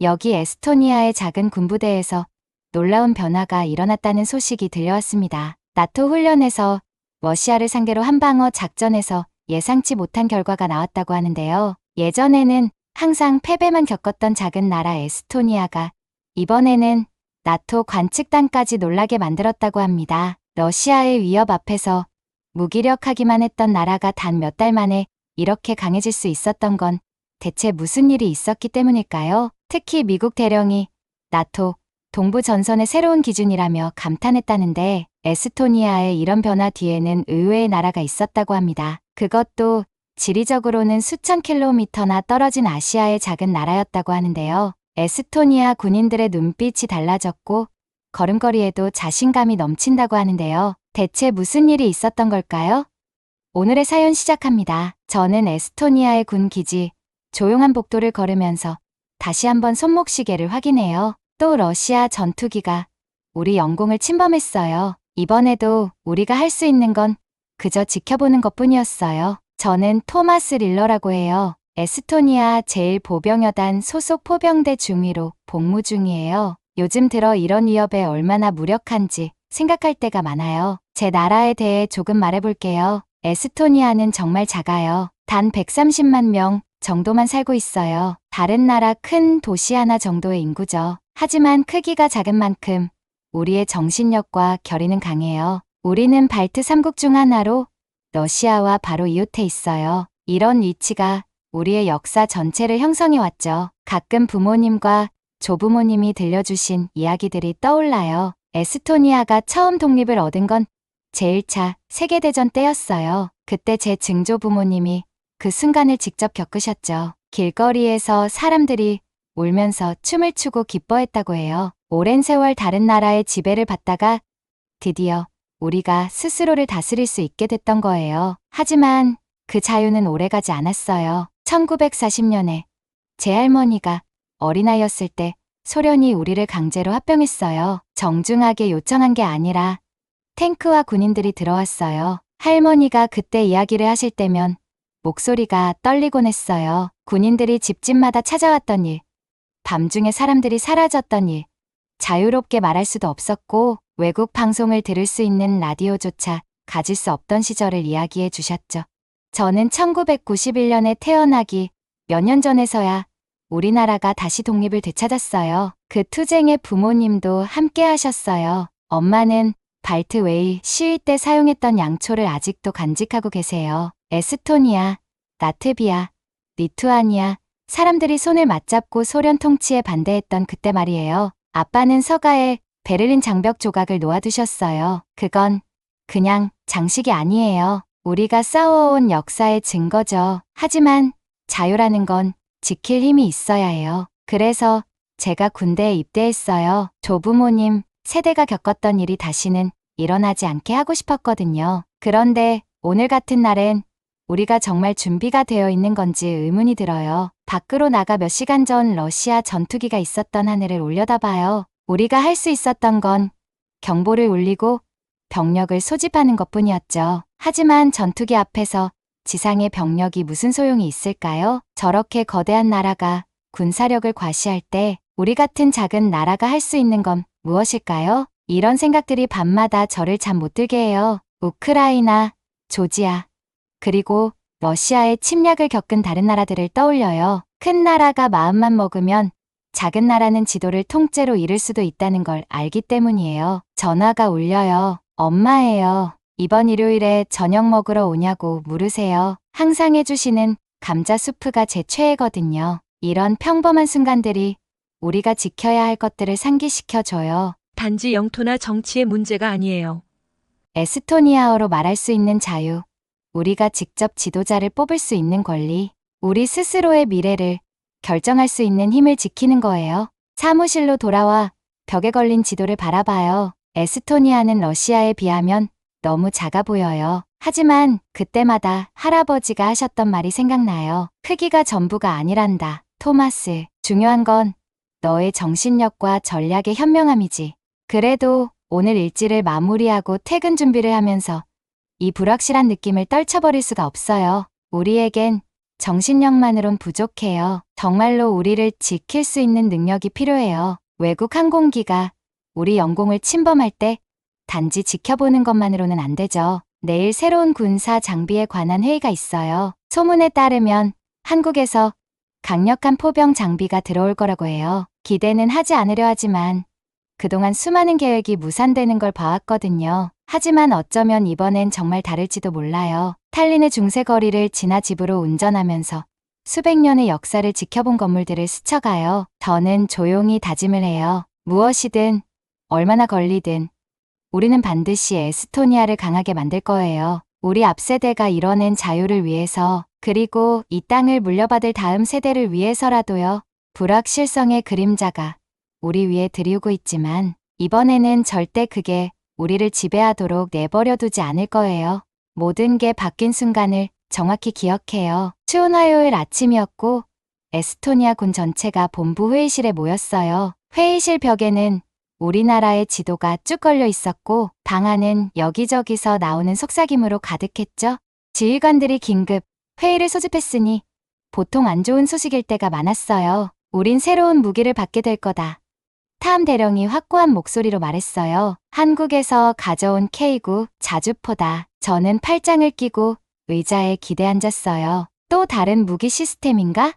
여기 에스토니아의 작은 군부대에서 놀라운 변화가 일어났다는 소식이 들려왔습니다. 나토 훈련에서 러시아를 상대로 한방어 작전에서 예상치 못한 결과가 나왔다고 하는데요. 예전에는 항상 패배만 겪었던 작은 나라 에스토니아가 이번에는 나토 관측단까지 놀라게 만들었다고 합니다. 러시아의 위협 앞에서 무기력하기만 했던 나라가 단 몇 달 만에 이렇게 강해질 수 있었던 건 대체 무슨 일이 있었기 때문일까요? 특히 미국 대령이 나토 동부 전선의 새로운 기준이라며 감탄했다는데 에스토니아의 이런 변화 뒤에는 의외의 나라가 있었다고 합니다. 그것도 지리적으로는 수천 킬로미터나 떨어진 아시아의 작은 나라였다고 하는데요. 에스토니아 군인들의 눈빛이 달라졌고 걸음걸이에도 자신감이 넘친다고 하는데요. 대체 무슨 일이 있었던 걸까요? 오늘의 사연 시작합니다. 저는 에스토니아의 군 기지 조용한 복도를 걸으면서 다시 한번 손목시계를 확인해요. 또 러시아 전투기가 우리 영공을 침범했어요. 이번에도 우리가 할 수 있는 건 그저 지켜보는 것 뿐이었어요. 저는 토마스 릴러라고 해요. 에스토니아 제1보병여단 소속 포병대 중위로 복무 중이에요. 요즘 들어 이런 위협에 얼마나 무력한지 생각할 때가 많아요. 제 나라에 대해 조금 말해볼게요. 에스토니아는 정말 작아요. 단 130만 명 정도만 살고 있어요. 다른 나라 큰 도시 하나 정도의 인구죠. 하지만 크기가 작은 만큼 우리의 정신력과 결의는 강해요. 우리는 발트 3국 중 하나로 러시아와 바로 이웃해 있어요. 이런 위치가 우리의 역사 전체를 형성해 왔죠. 가끔 부모님과 조부모님이 들려주신 이야기들이 떠올라요. 에스토니아가 처음 독립을 얻은 건 제1차 세계대전 때였어요. 그때 제 증조 부모님이 그 순간을 직접 겪으셨죠. 길거리에서 사람들이 울면서 춤을 추고 기뻐했다고 해요. 오랜 세월 다른 나라의 지배를 받다가 드디어 우리가 스스로를 다스릴 수 있게 됐던 거예요. 하지만 그 자유는 오래가지 않았어요. 1940년에 제 할머니가 어린아이였을 때 소련이 우리를 강제로 합병했어요. 정중하게 요청한 게 아니라 탱크와 군인들이 들어왔어요. 할머니가 그때 이야기를 하실 때면 목소리가 떨리곤 했어요. 군인들이 집집마다 찾아왔던 일, 밤중에 사람들이 사라졌던 일, 자유롭게 말할 수도 없었고 외국 방송을 들을 수 있는 라디오조차 가질 수 없던 시절을 이야기해 주셨죠. 저는 1991년에 태어나기 몇 년 전에서야 우리나라가 다시 독립을 되찾았어요. 그 투쟁에 부모님도 함께 하셨어요. 엄마는 발트웨이 시위 때 사용했던 양초를 아직도 간직하고 계세요. 에스토니아, 라트비아, 리투아니아, 사람들이 손을 맞잡고 소련 통치에 반대했던 그때 말이에요. 아빠는 서가에 베를린 장벽 조각을 놓아두셨어요. 그건 그냥 장식이 아니에요. 우리가 싸워온 역사의 증거죠. 하지만 자유라는 건 지킬 힘이 있어야 해요. 그래서 제가 군대에 입대했어요. 조부모님 세대가 겪었던 일이 다시는 일어나지 않게 하고 싶었거든요. 그런데 오늘 같은 날엔 우리가 정말 준비가 되어 있는 건지 의문이 들어요. 밖으로 나가 몇 시간 전 러시아 전투기가 있었던 하늘을 올려다봐요. 우리가 할 수 있었던 건 경보를 울리고 병력을 소집하는 것 뿐이었죠. 하지만 전투기 앞에서 지상의 병력이 무슨 소용이 있을까요? 저렇게 거대한 나라가 군사력을 과시할 때 우리 같은 작은 나라가 할 수 있는 건 무엇일까요? 이런 생각들이 밤마다 저를 잠 못 들게 해요. 우크라이나, 조지아, 그리고 러시아의 침략을 겪은 다른 나라들을 떠올려요. 큰 나라가 마음만 먹으면 작은 나라는 지도를 통째로 잃을 수도 있다는 걸 알기 때문이에요. 전화가 울려요. 엄마예요. 이번 일요일에 저녁 먹으러 오냐고 물으세요. 항상 해주시는 감자 수프가 제 최애거든요. 이런 평범한 순간들이 우리가 지켜야 할 것들을 상기시켜줘요. 단지 영토나 정치의 문제가 아니에요. 에스토니아어로 말할 수 있는 자유. 우리가 직접 지도자를 뽑을 수 있는 권리. 우리 스스로의 미래를 결정할 수 있는 힘을 지키는 거예요. 사무실로 돌아와 벽에 걸린 지도를 바라봐요. 에스토니아는 러시아에 비하면 너무 작아 보여요. 하지만 그때마다 할아버지가 하셨던 말이 생각나요. 크기가 전부가 아니란다. 토마스. 중요한 건 너의 정신력과 전략의 현명함이지. 그래도 오늘 일지를 마무리하고 퇴근 준비를 하면서 이 불확실한 느낌을 떨쳐버릴 수가 없어요. 우리에겐 정신력만으론 부족해요. 정말로 우리를 지킬 수 있는 능력이 필요해요. 외국 항공기가 우리 영공을 침범할 때 단지 지켜보는 것만으로는 안 되죠. 내일 새로운 군사 장비에 관한 회의가 있어요. 소문에 따르면 한국에서 강력한 포병 장비가 들어올 거라고 해요. 기대는 하지 않으려 하지만 그동안 수많은 계획이 무산되는 걸 봐왔거든요. 하지만 어쩌면 이번엔 정말 다를지도 몰라요. 탈린의 중세거리를 지나 집으로 운전하면서 수백 년의 역사를 지켜본 건물들을 스쳐가요. 저는 조용히 다짐을 해요. 무엇이든 얼마나 걸리든 우리는 반드시 에스토니아를 강하게 만들 거예요. 우리 앞세대가 이뤄낸 자유를 위해서 그리고 이 땅을 물려받을 다음 세대를 위해서라도요. 불확실성의 그림자가 우리 위에 들이우고 있지만 이번에는 절대 그게 우리를 지배하도록 내버려 두지 않을 거예요. 모든 게 바뀐 순간을 정확히 기억해요. 추운 화요일 아침이었고 에스토니아 군 전체가 본부 회의실에 모였어요. 회의실 벽에는 우리나라의 지도가 쭉 걸려 있었고 방 안은 여기저기서 나오는 속삭임으로 가득했죠. 지휘관들이 긴급 회의를 소집했으니 보통 안 좋은 소식일 때가 많았어요. 우린 새로운 무기를 받게 될 거다. 탐 대령이 확고한 목소리로 말했어요. 한국에서 가져온 K9 자주포다. 저는 팔짱을 끼고 의자에 기대 앉았어요. 또 다른 무기 시스템인가?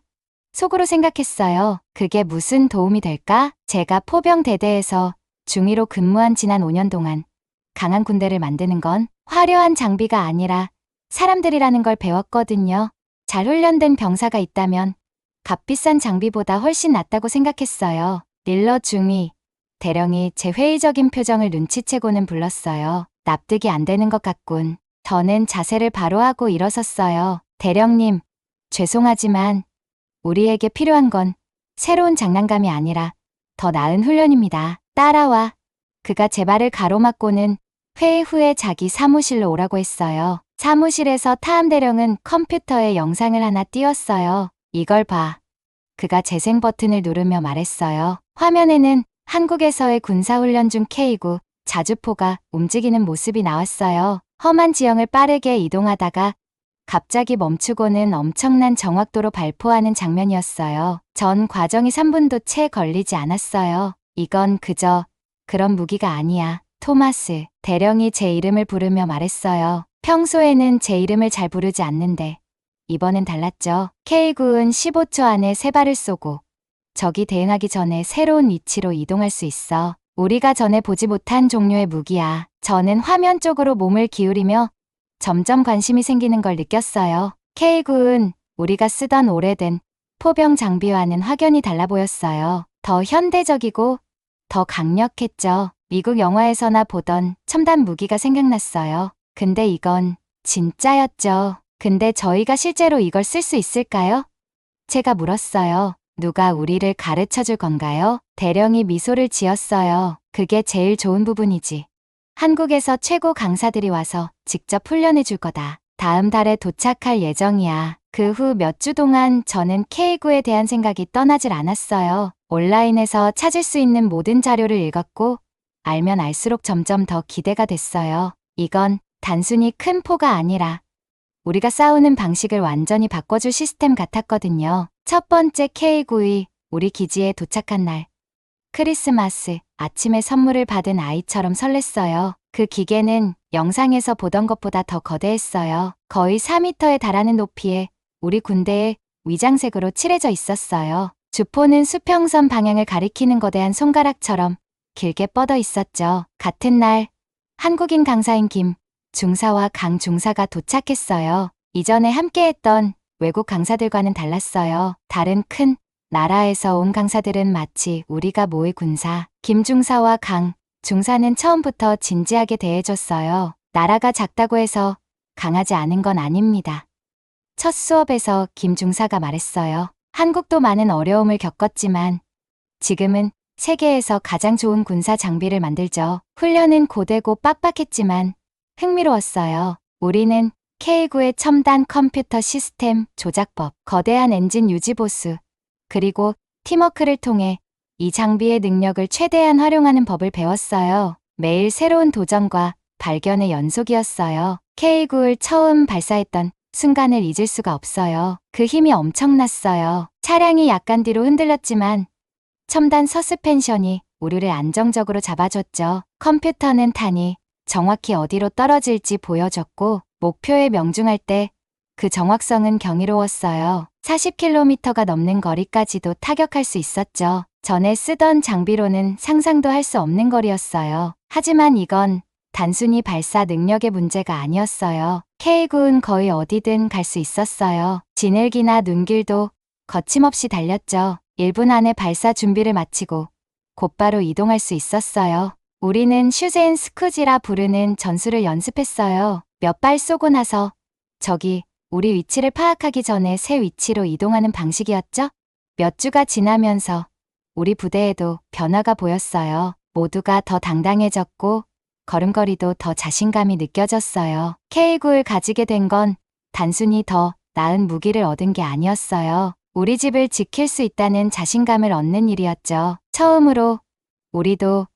속으로 생각했어요. 그게 무슨 도움이 될까? 제가 포병 대대에서 중위로 근무한 지난 5년 동안 강한 군대를 만드는 건 화려한 장비가 아니라 사람들이라는 걸 배웠거든요. 잘 훈련된 병사가 있다면 값비싼 장비보다 훨씬 낫다고 생각했어요. 릴러 중위, 대령이 제 회의적인 표정을 눈치채고는 불렀어요. 납득이 안 되는 것 같군. 저는 자세를 바로 하고 일어섰어요. 대령님, 죄송하지만 우리에게 필요한 건 새로운 장난감이 아니라 더 나은 훈련입니다. 따라와. 그가 제 발을 가로막고는 회의 후에 자기 사무실로 오라고 했어요. 사무실에서 타함 대령은 컴퓨터에 영상을 하나 띄웠어요. 이걸 봐. 그가 재생 버튼을 누르며 말했어요. 화면에는 한국에서의 군사훈련 중 K9 자주포가 움직이는 모습이 나왔어요. 험한 지형을 빠르게 이동하다가 갑자기 멈추고는 엄청난 정확도로 발포하는 장면이었어요. 전 과정이 3분도 채 걸리지 않았어요. 이건 그저 그런 무기가 아니야. 토마스, 대령이 제 이름을 부르며 말했어요. 평소에는 제 이름을 잘 부르지 않는데 이번엔 달랐죠. K9은 15초 안에 세 발을 쏘고 적이 대응하기 전에 새로운 위치로 이동할 수 있어. 우리가 전에 보지 못한 종류의 무기야. 저는 화면 쪽으로 몸을 기울이며 점점 관심이 생기는 걸 느꼈어요. K9은 우리가 쓰던 오래된 포병 장비와는 확연히 달라 보였어요. 더 현대적이고 더 강력했죠. 미국 영화에서나 보던 첨단 무기가 생각났어요. 근데 이건 진짜였죠. 근데 저희가 실제로 이걸 쓸 수 있을까요? 제가 물었어요. 누가 우리를 가르쳐 줄 건가요? 대령이 미소를 지었어요. 그게 제일 좋은 부분이지. 한국에서 최고 강사들이 와서 직접 훈련해 줄 거다. 다음 달에 도착할 예정이야. 그 후 몇 주 동안 저는 K9에 대한 생각이 떠나질 않았어요. 온라인에서 찾을 수 있는 모든 자료를 읽었고, 알면 알수록 점점 더 기대가 됐어요. 이건 단순히 큰 포가 아니라 우리가 싸우는 방식을 완전히 바꿔줄 시스템 같았거든요. 첫 번째 K9이 우리 기지에 도착한 날. 크리스마스 아침에 선물을 받은 아이처럼 설렜어요. 그 기계는 영상에서 보던 것보다 더 거대했어요. 거의 4미터에 달하는 높이에 우리 군대에 위장색으로 칠해져 있었어요. 주포는 수평선 방향을 가리키는 거대한 손가락처럼 길게 뻗어 있었죠. 같은 날 한국인 강사인 김 중사와 강 중사가 도착했어요. 이전에 함께했던 외국 강사들과는 달랐어요. 다른 큰 나라에서 온 강사들은 마치 우리가 모의 군사, 김 중사와 강 중사는 처음부터 진지하게 대해줬어요. 나라가 작다고 해서 강하지 않은 건 아닙니다. 첫 수업에서 김 중사가 말했어요. 한국도 많은 어려움을 겪었지만 지금은 세계에서 가장 좋은 군사 장비를 만들죠. 훈련은 고되고 빡빡했지만 흥미로웠어요. 우리는 K9의 첨단 컴퓨터 시스템 조작법, 거대한 엔진 유지 보수, 그리고 팀워크를 통해 이 장비의 능력을 최대한 활용하는 법을 배웠어요. 매일 새로운 도전과 발견의 연속이었어요. K9를 처음 발사했던 순간을 잊을 수가 없어요. 그 힘이 엄청났어요. 차량이 약간 뒤로 흔들렸지만 첨단 서스펜션이 우리를 안정적으로 잡아줬죠. 컴퓨터는 탄이 정확히 어디로 떨어질지 보여줬고 목표에 명중할 때 그 정확성은 경이로웠어요. 40km가 넘는 거리까지도 타격할 수 있었죠. 전에 쓰던 장비로는 상상도 할 수 없는 거리였어요. 하지만 이건 단순히 발사 능력의 문제가 아니었어요. K9은 거의 어디든 갈 수 있었어요. 진흙이나 눈길도 거침없이 달렸죠. 1분 안에 발사 준비를 마치고 곧바로 이동할 수 있었어요. 우리는 슈제인 스쿠지라 부르는 전술을 연습했어요. 몇 발 쏘고 나서 저기 우리 위치를 파악하기 전에 새 위치로 이동하는 방식이었죠? 몇 주가 지나면서 우리 부대에도 변화가 보였어요. 모두가 더 당당해졌고 걸음걸이도 더 자신감이 느껴졌어요. K9를 가지게 된 건 단순히 더 나은 무기를 얻은 게 아니었어요. 우리 집을 지킬 수 있다는 자신감을 얻는 일이었죠. 처음으로 우리도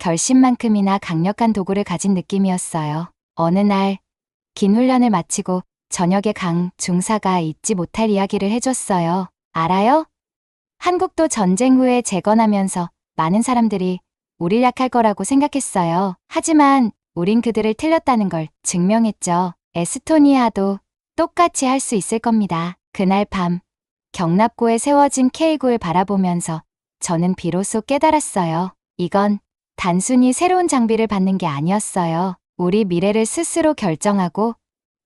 결심만큼이나 강력한 도구를 가진 느낌이었어요. 어느 날, 긴 훈련을 마치고 저녁에 강 중사가 잊지 못할 이야기를 해줬어요. 알아요? 한국도 전쟁 후에 재건하면서 많은 사람들이 우릴 약할 거라고 생각했어요. 하지만 우린 그들을 틀렸다는 걸 증명했죠. 에스토니아도 똑같이 할 수 있을 겁니다. 그날 밤 경납고에 세워진 K9을 바라보면서 저는 비로소 깨달았어요. 이건 단순히 새로운 장비를 받는 게 아니었어요. 우리 미래를 스스로 결정하고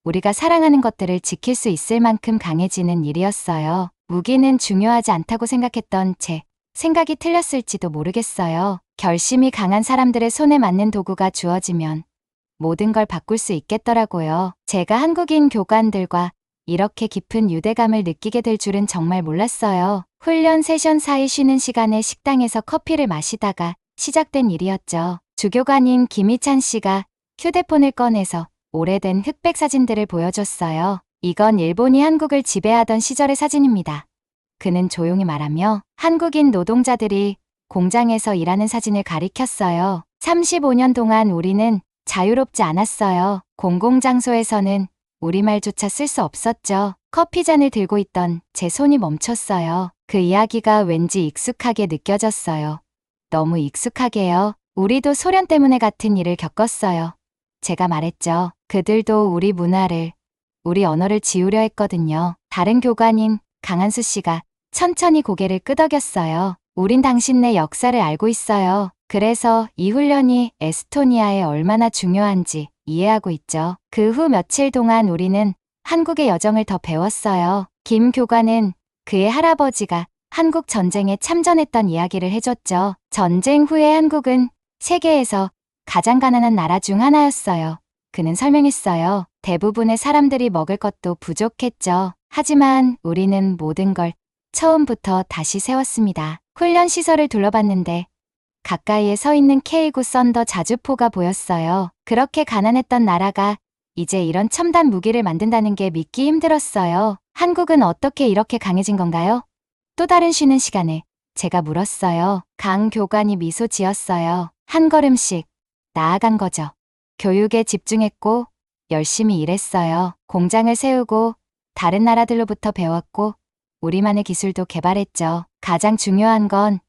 우리가 사랑하는 것들을 지킬 수 있을 만큼 강해지는 일이었어요. 무기는 중요하지 않다고 생각했던 제 생각이 틀렸을지도 모르겠어요. 결심이 강한 사람들의 손에 맞는 도구가 주어지면 모든 걸 바꿀 수 있겠더라고요. 제가 한국인 교관들과 이렇게 깊은 유대감을 느끼게 될 줄은 정말 몰랐어요. 훈련 세션 사이 쉬는 시간에 식당에서 커피를 마시다가 시작된 일이었죠. 주교관인 김희찬 씨가 휴대폰을 꺼내서 오래된 흑백 사진들을 보여줬어요. 이건 일본이 한국을 지배하던 시절의 사진입니다. 그는 조용히 말하며 한국인 노동자들이 공장에서 일하는 사진을 가리켰어요. 35년 동안 우리는 자유롭지 않았어요. 공공장소에서는 우리말조차 쓸 수 없었죠. 커피잔을 들고 있던 제 손이 멈췄어요. 그 이야기가 왠지 익숙하게 느껴졌어요. 너무 익숙하게요. 우리도 소련 때문에 같은 일을 겪었어요. 제가 말했죠. 그들도 우리 문화를, 우리 언어를 지우려 했거든요. 다른 교관인 강한수 씨가 천천히 고개를 끄덕였어요. 우린 당신네 역사를 알고 있어요. 그래서 이 훈련이 에스토니아에 얼마나 중요한지 이해하고 있죠. 그 후 며칠 동안 우리는 한국의 여정을 더 배웠어요. 김 교관은 그의 할아버지가 한국 전쟁에 참전했던 이야기를 해줬죠. 전쟁 후에 한국은 세계에서 가장 가난한 나라 중 하나였어요. 그는 설명했어요. 대부분의 사람들이 먹을 것도 부족했죠. 하지만 우리는 모든 걸 처음부터 다시 세웠습니다. 훈련 시설을 둘러봤는데 가까이에 서 있는 K9 썬더 자주포가 보였어요. 그렇게 가난했던 나라가 이제 이런 첨단 무기를 만든다는 게 믿기 힘들었어요. 한국은 어떻게 이렇게 강해진 건가요? 또 다른 쉬는 시간에 제가 물었어요. 강 교관이 미소 지었어요. 한 걸음씩 나아간 거죠. 교육에 집중했고 열심히 일했어요. 공장을 세우고 다른 나라들로부터 배웠고 우리만의 기술도 개발했죠. 가장 중요한 건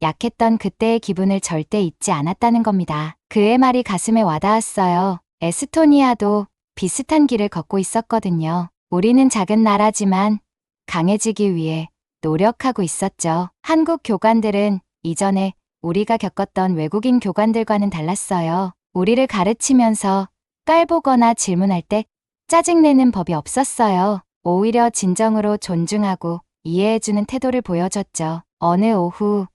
약했던 그때의 기분을 절대 잊지 않았다는 겁니다. 그의 말이 가슴에 와닿았어요. 에스토니아도 비슷한 길을 걷고 있었거든요. 우리는 작은 나라지만 강해지기 위해 노력하고 있었죠. 한국 교관들은 이전에 우리가 겪었던 외국인 교관들과는 달랐어요. 우리를 가르치면서 깔보거나 질문할 때 짜증내는 법이 없었어요. 오히려 진정으로 존중하고 이해해주는 태도를 보여줬죠. 어느 오후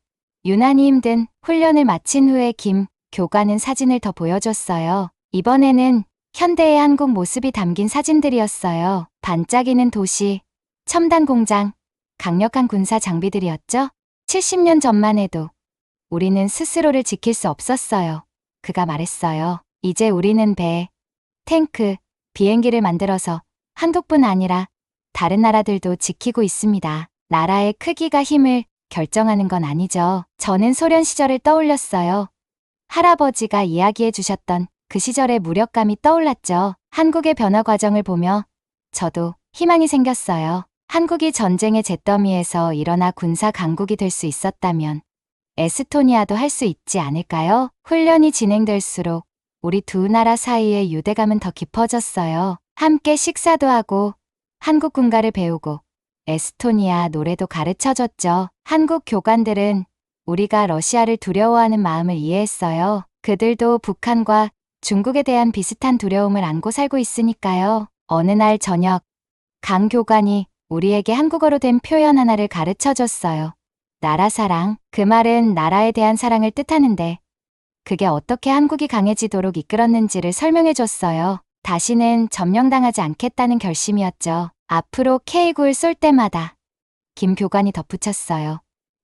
유난히 힘든 훈련을 마친 후에 김 교관은 사진을 더 보여줬어요. 이번에는 현대의 한국 모습이 담긴 사진들이었어요. 반짝이는 도시, 첨단 공장, 강력한 군사 장비들이었죠. 70년 전만 해도 우리는 스스로를 지킬 수 없었어요. 그가 말했어요. 이제 우리는 배, 탱크, 비행기를 만들어서 한국뿐 아니라 다른 나라들도 지키고 있습니다. 나라의 크기가 힘을 결정하는 건 아니죠. 저는 소련 시절을 떠올렸어요. 할아버지가 이야기해 주셨던 그 시절의 무력감이 떠올랐죠. 한국의 변화 과정을 보며 저도 희망이 생겼어요. 한국이 전쟁의 잿더미에서 일어나 군사 강국이 될 수 있었다면 에스토니아도 할 수 있지 않을까요? 훈련이 진행될수록 우리 두 나라 사이의 유대감은 더 깊어졌어요. 함께 식사도 하고 한국 군가를 배우고 에스토니아 노래도 가르쳐 줬죠. 한국 교관들은 우리가 러시아를 두려워하는 마음을 이해했어요. 그들도 북한과 중국에 대한 비슷한 두려움을 안고 살고 있으니까요. 어느 날 저녁, 강 교관이 우리에게 한국어로 된 표현 하나를 가르쳐 줬어요. 나라 사랑. 그 말은 나라에 대한 사랑을 뜻하는데, 그게 어떻게 한국이 강해지도록 이끌었는지를 설명해 줬어요. 다시는 점령당하지 않겠다는 결심이었죠. 앞으로 K9을 쏠 때마다. 김 교관이 덧붙였어요.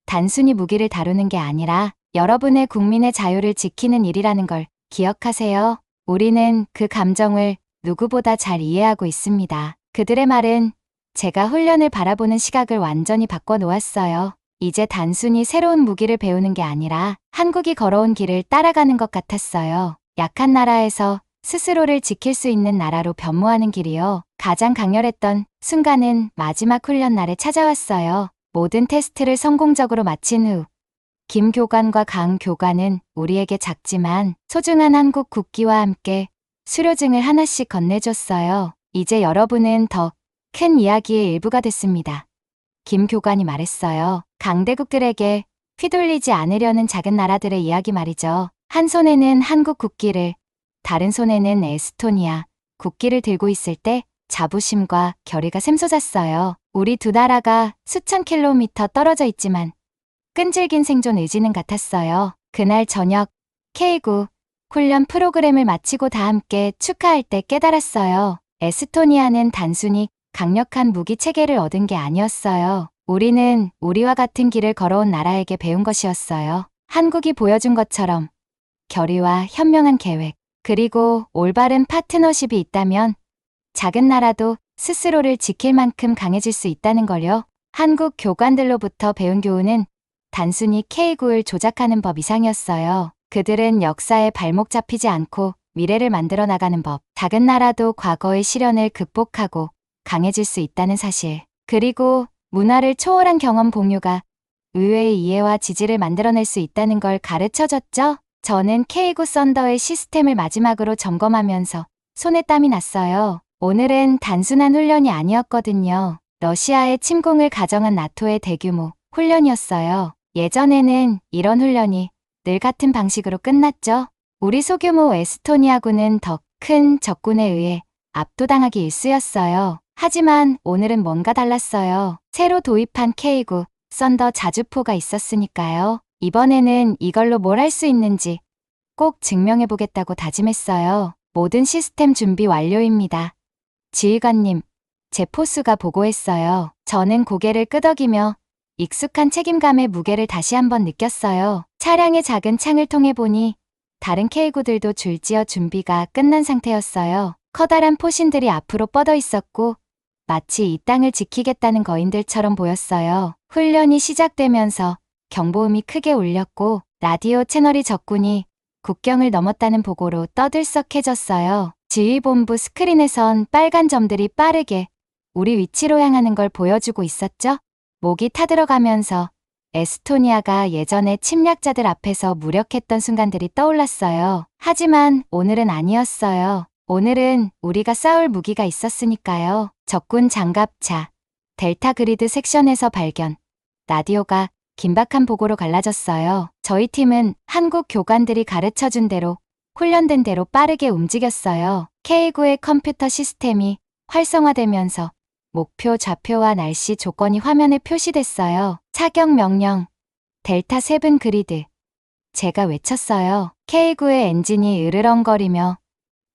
단순히 무기를 다루는 게 아니라 여러분의 국민의 자유를 지키는 일이라는 걸 기억하세요. 우리는 그 감정을 누구보다 잘 이해하고 있습니다. 그들의 말은 제가 훈련을 바라보는 시각을 완전히 바꿔 놓았어요. 이제 단순히 새로운 무기를 배우는 게 아니라 한국이 걸어온 길을 따라가는 것 같았어요. 약한 나라에서 스스로를 지킬 수 있는 나라로 변모하는 길이요. 가장 강렬했던 순간은 마지막 훈련 날에 찾아왔어요. 모든 테스트를 성공적으로 마친 후, 김 교관과 강 교관은 우리에게 작지만 소중한 한국 국기와 함께 수료증을 하나씩 건네줬어요. 이제 여러분은 더 큰 이야기의 일부가 됐습니다. 김 교관이 말했어요. 강대국들에게 휘둘리지 않으려는 작은 나라들의 이야기 말이죠. 한 손에는 한국 국기를, 다른 손에는 에스토니아 국기를 들고 있을 때 자부심과 결의가 샘솟았어요. 우리 두 나라가 수천 킬로미터 떨어져 있지만 끈질긴 생존 의지는 같았어요. 그날 저녁 K9 훈련 프로그램을 마치고 다 함께 축하할 때 깨달았어요. 에스토니아는 단순히 강력한 무기 체계를 얻은 게 아니었어요. 우리는 우리와 같은 길을 걸어온 나라에게 배운 것이었어요. 한국이 보여준 것처럼 결의와 현명한 계획, 그리고 올바른 파트너십이 있다면 작은 나라도 스스로를 지킬 만큼 강해질 수 있다는 걸요. 한국 교관들로부터 배운 교훈은 단순히 K9을 조작하는 법 이상이었어요. 그들은 역사에 발목 잡히지 않고 미래를 만들어 나가는 법, 작은 나라도 과거의 시련을 극복하고 강해질 수 있다는 사실, 그리고 문화를 초월한 경험 공유가 의외의 이해와 지지를 만들어낼 수 있다는 걸 가르쳐 줬죠. 저는 K9 썬더의 시스템을 마지막으로 점검하면서 손에 땀이 났어요. 오늘은 단순한 훈련이 아니었거든요. 러시아의 침공을 가정한 나토의 대규모 훈련이었어요. 예전에는 이런 훈련이 늘 같은 방식으로 끝났죠. 우리 소규모 에스토니아군은 더 큰 적군에 의해 압도당하기 일쑤였어요. 하지만 오늘은 뭔가 달랐어요. 새로 도입한 K9 썬더 자주포가 있었으니까요. 이번에는 이걸로 뭘 할 수 있는지 꼭 증명해보겠다고 다짐했어요. 모든 시스템 준비 완료입니다. 지휘관님, 제 포수가 보고했어요. 저는 고개를 끄덕이며 익숙한 책임감의 무게를 다시 한번 느꼈어요. 차량의 작은 창을 통해 보니 다른 K9들도 줄지어 준비가 끝난 상태였어요. 커다란 포신들이 앞으로 뻗어 있었고 마치 이 땅을 지키겠다는 거인들처럼 보였어요. 훈련이 시작되면서 경보음이 크게 울렸고 라디오 채널이 적군이 국경을 넘었다는 보고로 떠들썩해졌어요. 지휘본부 스크린에선 빨간 점들이 빠르게 우리 위치로 향하는 걸 보여주고 있었죠? 목이 타들어가면서 에스토니아가 예전에 침략자들 앞에서 무력했던 순간들이 떠올랐어요. 하지만 오늘은 아니었어요. 오늘은 우리가 싸울 무기가 있었으니까요. 적군 장갑차, 델타 그리드 섹션에서 발견. 라디오가 긴박한 보고로 갈라졌어요. 저희 팀은 한국 교관들이 가르쳐 준 대로 훈련된 대로 빠르게 움직였어요. K9의 컴퓨터 시스템이 활성화되면서 목표 좌표와 날씨 조건이 화면에 표시됐어요. 차격 명령. 델타 세븐 그리드. 제가 외쳤어요. K9의 엔진이 으르렁거리며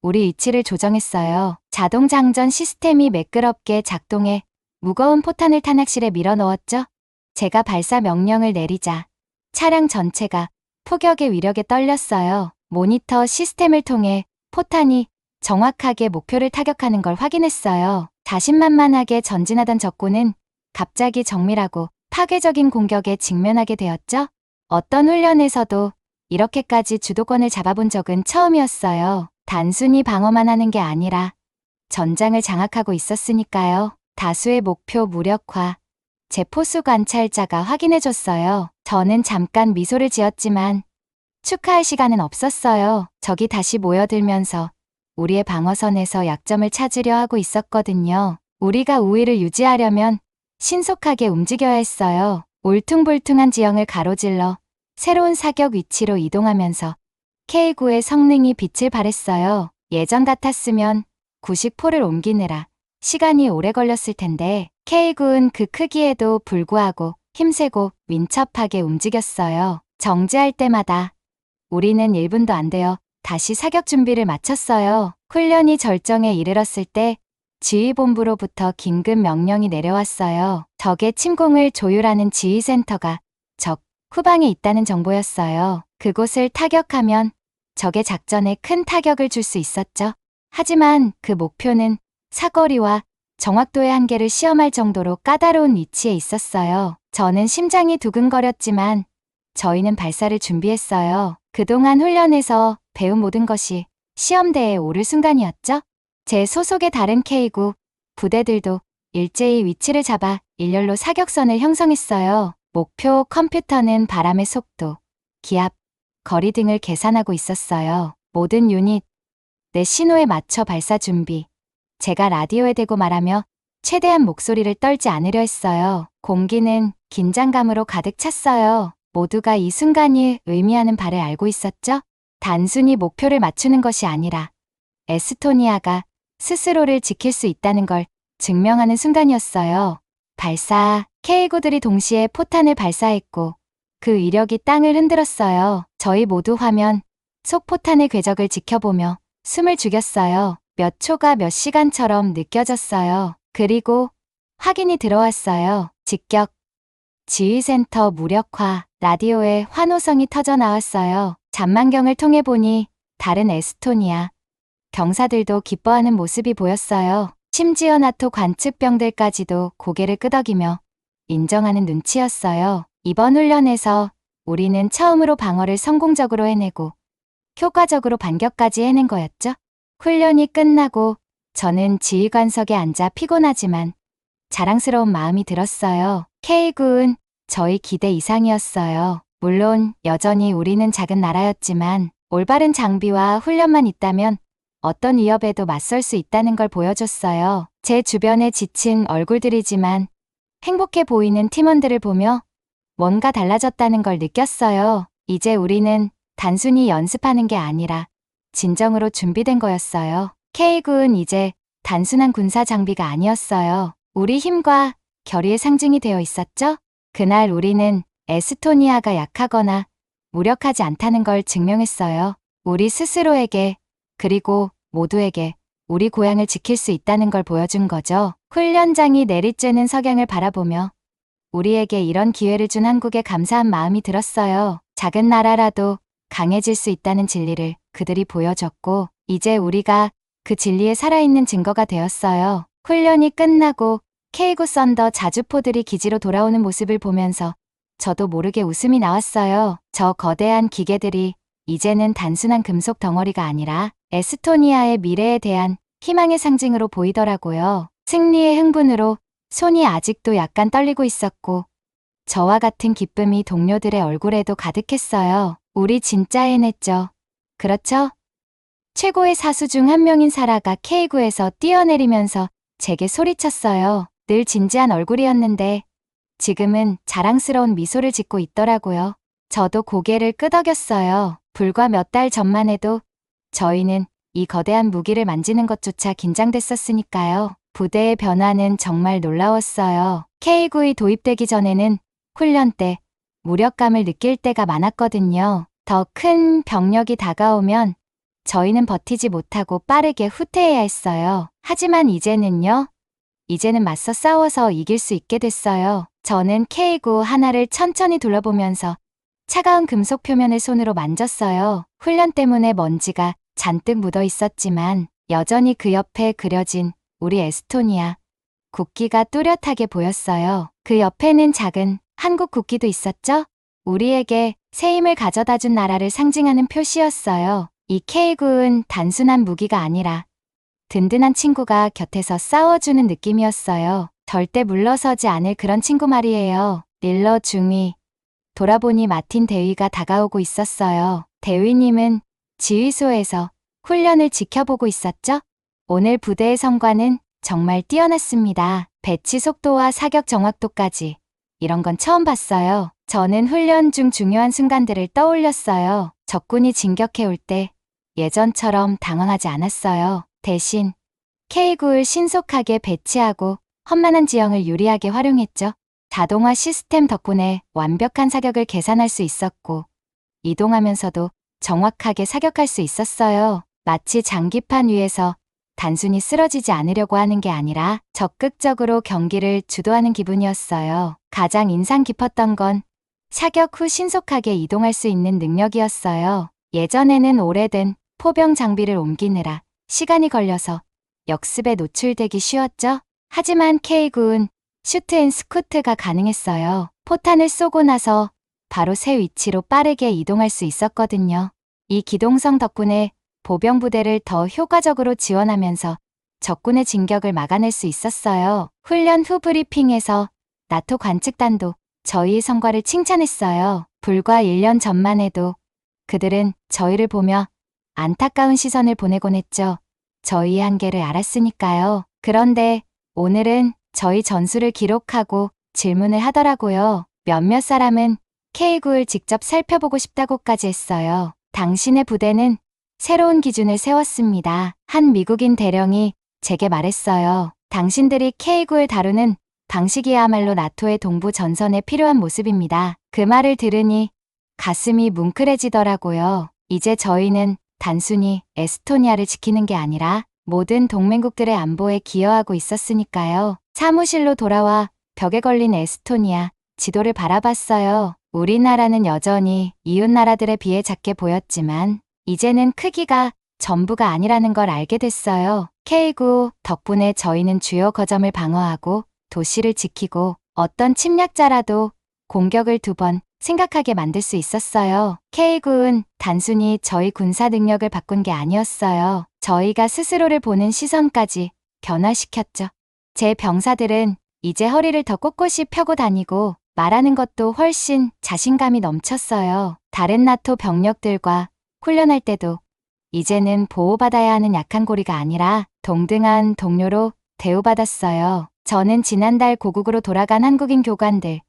우리 위치를 조정했어요. 자동 장전 시스템이 매끄럽게 작동해 무거운 포탄을 탄약실에 밀어 넣었죠. 제가 발사 명령을 내리자 차량 전체가 폭격의 위력에 떨렸어요. 모니터 시스템을 통해 포탄이 정확하게 목표를 타격하는 걸 확인했어요. 자신만만하게 전진하던 적군은 갑자기 정밀하고 파괴적인 공격에 직면하게 되었죠. 어떤 훈련에서도 이렇게까지 주도권을 잡아본 적은 처음이었어요. 단순히 방어만 하는 게 아니라 전장을 장악하고 있었으니까요. 다수의 목표 무력화. 제 포수 관찰자가 확인해줬어요. 저는 잠깐 미소를 지었지만 축하할 시간은 없었어요. 적이 다시 모여들면서 우리의 방어선에서 약점을 찾으려 하고 있었거든요. 우리가 우위를 유지하려면 신속하게 움직여야 했어요. 울퉁불퉁한 지형을 가로질러 새로운 사격 위치로 이동하면서 K9의 성능이 빛을 발했어요. 예전 같았으면 90포를 옮기느라 시간이 오래 걸렸을 텐데 K9은 그 크기에도 불구하고 힘세고 민첩하게 움직였어요. 정지할 때마다 우리는 1분도 안 되어 다시 사격 준비를 마쳤어요. 훈련이 절정에 이르렀을 때 지휘본부로부터 긴급 명령이 내려왔어요. 적의 침공을 조율하는 지휘센터가 적 후방에 있다는 정보였어요. 그곳을 타격하면 적의 작전에 큰 타격을 줄 수 있었죠. 하지만 그 목표는 사거리와 정확도의 한계를 시험할 정도로 까다로운 위치에 있었어요. 저는 심장이 두근거렸지만 저희는 발사를 준비했어요. 그동안 훈련에서 배운 모든 것이 시험대에 오를 순간이었죠. 제 소속의 다른 K9 부대들도 일제히 위치를 잡아 일렬로 사격선을 형성했어요. 목표 컴퓨터는 바람의 속도, 기압, 거리 등을 계산하고 있었어요. 모든 유닛, 내 신호에 맞춰 발사 준비. 제가 라디오에 대고 말하며 최대한 목소리를 떨지 않으려 했어요. 공기는 긴장감으로 가득 찼어요. 모두가 이 순간이 의미하는 바를 알고 있었죠? 단순히 목표를 맞추는 것이 아니라 에스토니아가 스스로를 지킬 수 있다는 걸 증명하는 순간이었어요. 발사, K구들이 동시에 포탄을 발사했고 그 위력이 땅을 흔들었어요. 저희 모두 화면, 속 포탄의 궤적을 지켜보며 숨을 죽였어요. 몇 초가 몇 시간처럼 느껴졌어요. 그리고 확인이 들어왔어요. 직격. 지휘센터 무력화. 라디오에 환호성이 터져 나왔어요. 잔망경을 통해 보니 다른 에스토니아 경사들도 기뻐하는 모습이 보였어요. 심지어 나토 관측병들까지도 고개를 끄덕이며 인정하는 눈치였어요. 이번 훈련에서 우리는 처음으로 방어를 성공적으로 해내고 효과적으로 반격까지 해낸 거였죠. 훈련이 끝나고 저는 지휘관석에 앉아 피곤하지만 자랑스러운 마음이 들었어요. K9은 저희 기대 이상이었어요. 물론 여전히 우리는 작은 나라였지만 올바른 장비와 훈련만 있다면 어떤 위협에도 맞설 수 있다는 걸 보여줬어요. 제 주변에 지친 얼굴들이지만 행복해 보이는 팀원들을 보며 뭔가 달라졌다는 걸 느꼈어요. 이제 우리는 단순히 연습하는 게 아니라 진정으로 준비된 거였어요. K9은 이제 단순한 군사 장비가 아니었어요. 우리 힘과 결의의 상징이 되어 있었죠? 그날 우리는 에스토니아가 약하거나 무력하지 않다는 걸 증명했어요. 우리 스스로에게 그리고 모두에게 우리 고향을 지킬 수 있다는 걸 보여준 거죠. 훈련장이 내리쬐는 석양을 바라보며 우리에게 이런 기회를 준 한국에 감사한 마음이 들었어요. 작은 나라라도 강해질 수 있다는 진리를 그들이 보여줬고 이제 우리가 그 진리에 살아있는 증거가 되었어요. 훈련이 끝나고 케이구 썬더 자주포들이 기지로 돌아오는 모습을 보면서 저도 모르게 웃음이 나왔어요. 저 거대한 기계들이 이제는 단순한 금속 덩어리가 아니라 에스토니아의 미래에 대한 희망의 상징으로 보이더라고요. 승리의 흥분으로 손이 아직도 약간 떨리고 있었고 저와 같은 기쁨이 동료들의 얼굴에도 가득했어요. 우리 진짜 해냈죠. 그렇죠? 최고의 사수 중 한 명인 사라가 K9에서 뛰어내리면서 제게 소리쳤어요. 늘 진지한 얼굴이었는데 지금은 자랑스러운 미소를 짓고 있더라고요. 저도 고개를 끄덕였어요. 불과 몇 달 전만 해도 저희는 이 거대한 무기를 만지는 것조차 긴장됐었으니까요. 부대의 변화는 정말 놀라웠어요. K9이 도입되기 전에는 훈련 때 무력감을 느낄 때가 많았거든요. 더 큰 병력이 다가오면 저희는 버티지 못하고 빠르게 후퇴해야 했어요. 하지만 이제는요. 이제는 맞서 싸워서 이길 수 있게 됐어요. 저는 K9 하나를 천천히 둘러보면서 차가운 금속 표면을 손으로 만졌어요. 훈련 때문에 먼지가 잔뜩 묻어 있었지만 여전히 그 옆에 그려진 우리 에스토니아 국기가 뚜렷하게 보였어요. 그 옆에는 작은 한국 국기도 있었죠? 우리에게 새 힘을 가져다 준 나라를 상징하는 표시였어요. 이 K9은 단순한 무기가 아니라 든든한 친구가 곁에서 싸워주는 느낌이었어요. 절대 물러서지 않을 그런 친구 말이에요. 릴러 중위. 돌아보니 마틴 대위가 다가오고 있었어요. 대위님은 지휘소에서 훈련을 지켜보고 있었죠? 오늘 부대의 성과는 정말 뛰어났습니다. 배치 속도와 사격 정확도까지. 이런 건 처음 봤어요. 저는 훈련 중 중요한 순간들을 떠올렸어요. 적군이 진격해 올 때 예전처럼 당황하지 않았어요. 대신 K9을 신속하게 배치하고 험난한 지형을 유리하게 활용했죠. 자동화 시스템 덕분에 완벽한 사격을 계산할 수 있었고 이동하면서도 정확하게 사격할 수 있었어요. 마치 장기판 위에서 단순히 쓰러지지 않으려고 하는 게 아니라 적극적으로 경기를 주도하는 기분이었어요. 가장 인상 깊었던 건 사격 후 신속하게 이동할 수 있는 능력이었어요. 예전에는 오래된 포병 장비를 옮기느라 시간이 걸려서 역습에 노출되기 쉬웠죠? 하지만 K9은 슈트 앤 스쿠트가 가능했어요. 포탄을 쏘고 나서 바로 새 위치로 빠르게 이동할 수 있었거든요. 이 기동성 덕분에 보병 부대를 더 효과적으로 지원하면서 적군의 진격을 막아낼 수 있었어요. 훈련 후 브리핑에서 나토 관측단도 저희의 성과를 칭찬했어요. 불과 1년 전만 해도 그들은 저희를 보며 안타까운 시선을 보내곤 했죠. 저희의 한계를 알았으니까요. 그런데 오늘은 저희 전술을 기록하고 질문을 하더라고요. 몇몇 사람은 K9을 직접 살펴보고 싶다고까지 했어요. 당신의 부대는 새로운 기준을 세웠습니다. 한 미국인 대령이 제게 말했어요. 당신들이 K9를 다루는 방식이야말로 나토의 동부 전선에 필요한 모습입니다. 그 말을 들으니 가슴이 뭉클해지더라고요. 이제 저희는 단순히 에스토니아를 지키는 게 아니라 모든 동맹국들의 안보에 기여하고 있었으니까요. 사무실로 돌아와 벽에 걸린 에스토니아 지도를 바라봤어요. 우리나라는 여전히 이웃 나라들에 비해 작게 보였지만 이제는 크기가 전부가 아니라는 걸 알게 됐어요. K9 덕분에 저희는 주요 거점을 방어하고 도시를 지키고 어떤 침략자라도 공격을 두 번 생각하게 만들 수 있었어요. K9은 단순히 저희 군사 능력을 바꾼 게 아니었어요. 저희가 스스로를 보는 시선까지 변화시켰죠. 제 병사들은 이제 허리를 더 꼿꼿이 펴고 다니고 말하는 것도 훨씬 자신감이 넘쳤어요. 다른 나토 병력들과 훈련할 때도 이제는 보호받아야 하는 약한 고리가 아니라 동등한 동료로 대우받았어요. 저는 지난달 고국으로 돌아간 한국인 교관들,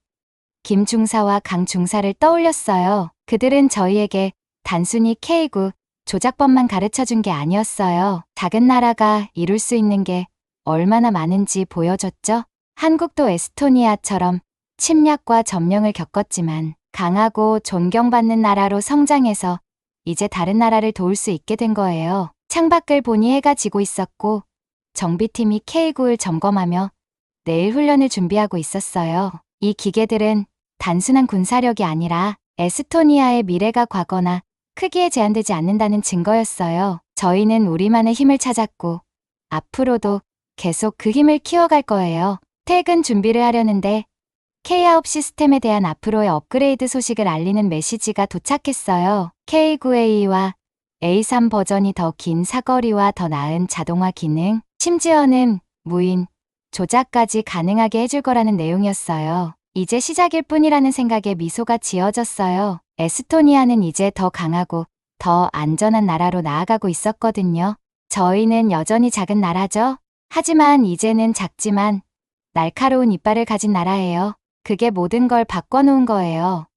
김 중사와 강 중사를 떠올렸어요. 그들은 저희에게 단순히 K9 조작법만 가르쳐 준 게 아니었어요. 작은 나라가 이룰 수 있는 게 얼마나 많은지 보여줬죠. 한국도 에스토니아처럼 침략과 점령을 겪었지만 강하고 존경받는 나라로 성장해서 이제 다른 나라를 도울 수 있게 된 거예요. 창밖을 보니 해가 지고 있었고 정비팀이 K9을 점검하며 내일 훈련을 준비하고 있었어요. 이 기계들은 단순한 군사력이 아니라 에스토니아의 미래가 과거나 크기에 제한되지 않는다는 증거였어요. 저희는 우리만의 힘을 찾았고 앞으로도 계속 그 힘을 키워갈 거예요. 퇴근 준비를 하려는데 K9 시스템에 대한 앞으로의 업그레이드 소식을 알리는 메시지가 도착했어요. K9A와 A3 버전이 더 긴 사거리와 더 나은 자동화 기능, 심지어는 무인, 조작까지 가능하게 해줄 거라는 내용이었어요. 이제 시작일 뿐이라는 생각에 미소가 지어졌어요. 에스토니아는 이제 더 강하고 더 안전한 나라로 나아가고 있었거든요. 저희는 여전히 작은 나라죠. 하지만 이제는 작지만 날카로운 이빨을 가진 나라예요. 그게 모든 걸 바꿔놓은 거예요.